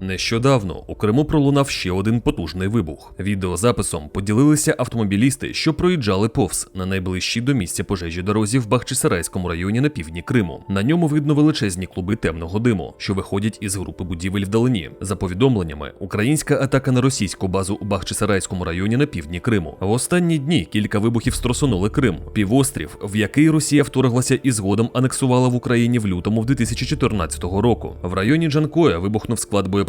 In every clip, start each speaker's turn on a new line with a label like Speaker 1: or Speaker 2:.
Speaker 1: Нещодавно у Криму пролунав ще один потужний вибух. Відеозаписом поділилися автомобілісти, що проїжджали повз на найближчій до місця пожежі дорозі в Бахчисарайському районі на півдні Криму. На ньому видно величезні клуби темного диму, що виходять із групи будівель вдалині. За повідомленнями, українська атака на російську базу у Бахчисарайському районі на півдні Криму. В останні дні кілька вибухів стросонули Крим, півострів, в який Росія вторглася і згодом анексувала в Україні в лютому в 2014 року. В районі Джанкоя вибухнув склад боєприпасів,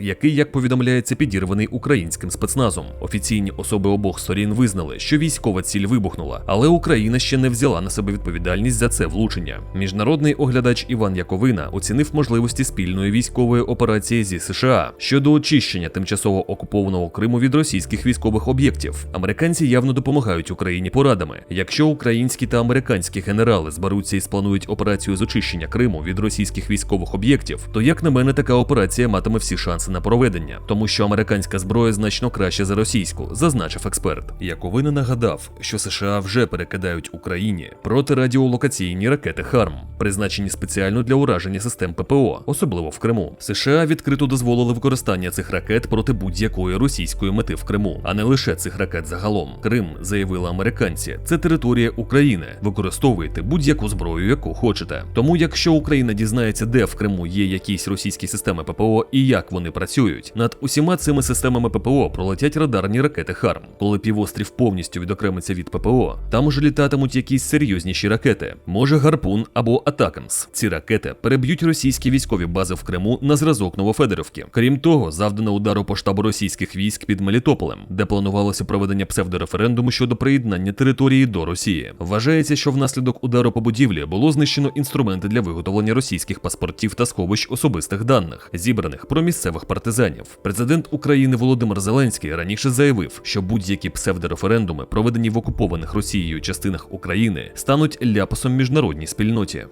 Speaker 1: який, як повідомляється, підірваний українським спецназом. Офіційні особи обох сторін визнали, що військова ціль вибухнула, але Україна ще не взяла на себе відповідальність за це влучення. Міжнародний оглядач Іван Яковина оцінив можливості спільної військової операції зі США щодо очищення тимчасово окупованого Криму від російських військових об'єктів. Американці явно допомагають Україні порадами. Якщо українські та американські генерали зберуться і спланують операцію з очищення Криму від російських військових об'єктів, то як на мене, така операція матиме всі шанси на проведення, тому що американська зброя значно краще за російську, зазначив експерт. Яковина нагадав, що США вже перекидають Україні протирадіолокаційні ракети ХАРМ, призначені спеціально для ураження систем ППО, особливо в Криму. США відкрито дозволили використання цих ракет проти будь-якої російської мети в Криму, а не лише цих ракет загалом. Крим заявили американці. Це територія України. Використовуйте будь-яку зброю, яку хочете. Тому, якщо Україна дізнається, де в Криму є якісь російські системи ППО як вони працюють, над усіма цими системами ППО пролетять радарні ракети ХАРМ. Коли півострів повністю відокремиться від ППО, там уже літатимуть якісь серйозніші ракети, може гарпун або Атакамс. Ці ракети переб'ють російські військові бази в Криму на зразок Новофедорівки. Крім того, завдано удару по штабу російських військ під Мелітополем, де планувалося проведення псевдореферендуму щодо приєднання території до Росії. Вважається, що внаслідок удару по будівлі було знищено інструменти для виготовлення російських паспортів та сховищ особистих даних, зібраних про місцевих партизанів. Президент України Володимир Зеленський раніше заявив, що будь-які псевдореферендуми, проведені в окупованих Росією частинах України, стануть ляпасом міжнародній спільноті.